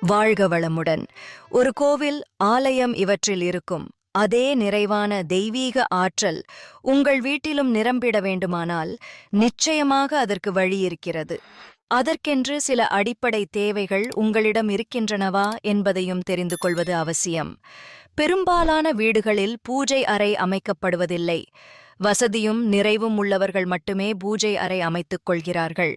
வாழ்க வளமுடன். ஒரு கோவில் ஆலயம் இவற்றில் இருக்கும். அதே நிறைவான தெய்வீக ஆற்றல் உங்கள் வீட்டிலும் நிரம்பிட வேண்டுமானால் நிச்சயமாக அதற்கு வழி இருக்கிறது. அதற்கென்று சில அடிப்படை தேவைகள் உங்களிடம் இருக்கின்றனவா என்பதையும் தெரிந்து கொள்வது அவசியம். பெரும்பாலான வீடுகளில் பூஜை அறை அமைக்கப்படுவதில்லை. வசதியும் நிறைவும் உள்ளவர்கள் மட்டுமே பூஜை அறை அமைத்துக் கொள்கிறார்கள்.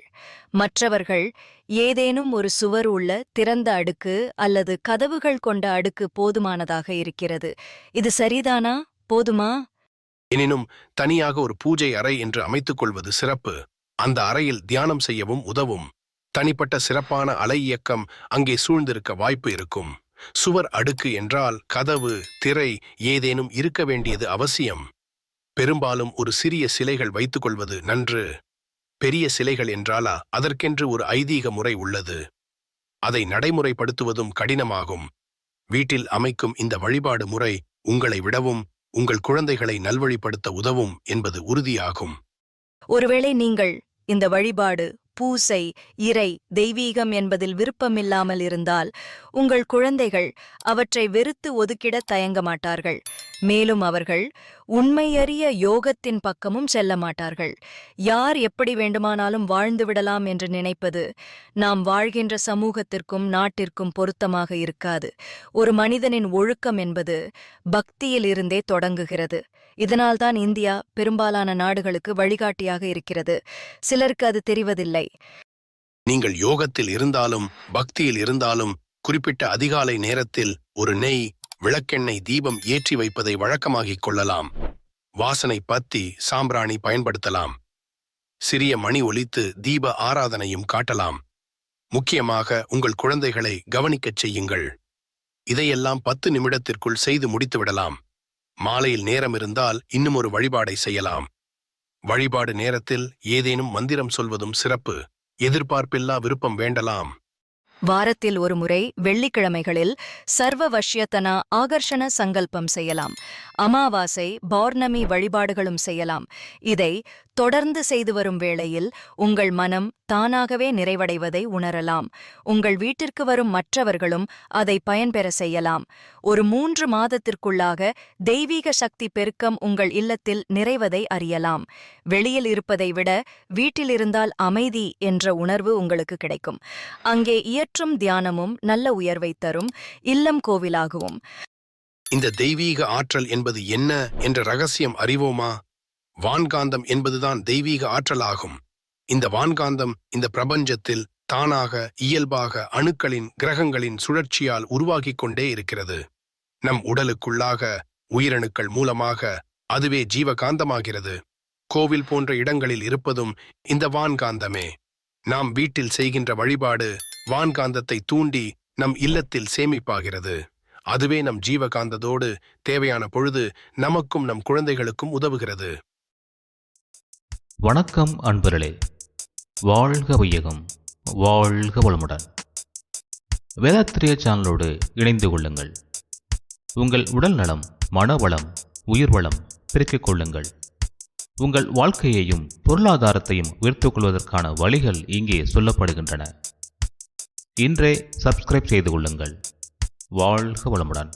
மற்றவர்கள் ஏதேனும் ஒரு சுவர் உள்ள திறந்த அடுக்கு அல்லது கதவுகள் கொண்ட அடுக்கு போதுமானதாக இருக்கிறது. இது சரிதானா? போதுமா? எனினும் தனியாக ஒரு பூஜை அறை என்று அமைத்துக் கொள்வது சிறப்பு. அந்த அறையில் தியானம் செய்யவும் உதவும். தனிப்பட்ட சிறப்பான அலை இயக்கம் அங்கே சூழ்ந்திருக்க வாய்ப்பு இருக்கும். சுவர் அடுக்கு என்றால் கதவு திரை ஏதேனும் இருக்க வேண்டியது அவசியம். பெரும்பாலும் ஒரு சிறிய சிலைகள் வைத்துக் கொள்வது நன்று. பெரிய சிலைகள் என்றாலா அதற்கென்று ஒரு ஐதீக முறை உள்ளது. அதை நடைமுறைப்படுத்துவதும் கடினமாகும். வீட்டில் அமைக்கும் இந்த வழிபாடு முறை உங்களை விடவும் உங்கள் குழந்தைகளை நல்வழிப்படுத்த உதவும் என்பது உறுதியாகும். ஒருவேளை நீங்கள் இந்த வழிபாடு பூசை இறை தெய்வீகம் என்பதில் விருப்பமில்லாமல் இருந்தால் உங்கள் குழந்தைகள் அவற்றை வெறுத்து ஒதுக்கிட தயங்க மாட்டார்கள். மேலும் அவர்கள் உண்மையறிய யோகத்தின் பக்கமும் செல்ல மாட்டார்கள். யார் எப்படி வேண்டுமானாலும் வாழ்ந்து விடலாம் என்று நினைப்பது நாம் வாழ்கின்ற சமூகத்திற்கும் நாட்டிற்கும் பொருத்தமாக இருக்காது. ஒரு மனிதனின் ஒழுக்கம் என்பது பக்தியில் இருந்தே தொடங்குகிறது. இதனால்தான் இந்தியா பெரும்பாலான நாடுகளுக்கு வழிகாட்டியாக இருக்கிறது. சிலருக்கு அது தெரிவதில்லை. நீங்கள் யோகத்தில் இருந்தாலும் பக்தியில் இருந்தாலும் குறிப்பிட்ட அதிகாலை நேரத்தில் ஒரு நெய் விளக்கெண்ணெய் தீபம் ஏற்றி வைப்பதை வழக்கமாகிக் கொள்ளலாம். வாசனை பத்தி சாம்பிராணி பயன்படுத்தலாம். சிறிய மணி ஒலித்து தீப ஆராதனையும் காட்டலாம். முக்கியமாக உங்கள் குழந்தைகளை கவனிக்கச் செய்யுங்கள். இதையெல்லாம் பத்து நிமிடத்திற்குள் செய்து முடித்துவிடலாம் மாலையில் நேரம் இருந்தால் இன்னும் ஒரு வழிபாடை செய்யலாம். வழிபாடு நேரத்தில் ஏதேனும் மந்திரம் சொல்வதும் சிறப்பு. எதிர்பார்ப்பில்லா விருப்பம் வேண்டலாம். வாரத்தில் ஒரு முறை வெள்ளிக்கிழமைகளில் சர்வ வஷ்யத்தனா ஆகர்ஷண சங்கல்பம் செய்யலாம். அமாவாசை பௌர்ணமி வழிபாடுகளும் செய்யலாம். இதை தொடர்ந்து செய்து வரும் வேளையில் உங்கள் மனம் தானாகவே நிறைவடைவதை உணரலாம். உங்கள் வீட்டிற்கு வரும் மற்றவர்களும் அதை பயன்பெற செய்யலாம். ஒரு மூன்று மாதத்திற்குள்ளாக தெய்வீக சக்தி பெருக்கம் உங்கள் இல்லத்தில் நிறைவதை அறியலாம். வெளியில் இருப்பதை விட வீட்டில் இருந்தால் அமைதி என்ற உணர்வு உங்களுக்கு கிடைக்கும். அங்கே இயற்றும் தியானமும் நல்ல உயர்வை தரும். இல்லம் கோவிலாகவும். இந்த தெய்வீக ஆற்றல் என்பது என்ன என்ற ரகசியம் அறிவோமா? வான்காந்தம் என்பதுதான் தெய்வீக ஆற்றலாகும். இந்த வான்காந்தம் இந்த பிரபஞ்சத்தில் தானாக இயல்பாக அணுக்களின் கிரகங்களின் சுழற்சியால் உருவாகிக் கொண்டே இருக்கிறது. நம் உடலுக்குள்ளாக உயிரணுக்கள் மூலமாக அதுவே ஜீவகாந்தமாகிறது. கோவில் போன்ற இடங்களில் இருப்பதும் இந்த வான்காந்தமே. நாம் வீட்டில் செய்கின்ற வழிபாடு வான்காந்தத்தை தூண்டி நம் இல்லத்தில் சேமிப்பாகிறது. அதுவே நம் ஜீவகாந்ததோடு தேவையான பொழுது நமக்கும் நம் குழந்தைகளுக்கும் உதவுகிறது. வணக்கம் அன்பர்களே. வாழ்க வையகம் வாழ்க வளமுடன். வேதாத்திரிய சேனலோடு இணைந்து கொள்ளுங்கள். உங்கள் உடல் நலம் மனவளம் உயிர் வளம் பெருக்கிக் கொள்ளுங்கள். உங்கள் வாழ்க்கையையும் பொருளாதாரத்தையும் உயர்த்துக் கொள்வதற்கான வழிகள் இங்கே சொல்லப்படுகின்றன. இன்றே சப்ஸ்கிரைப் செய்து கொள்ளுங்கள். வாழ்க வளமுடன்.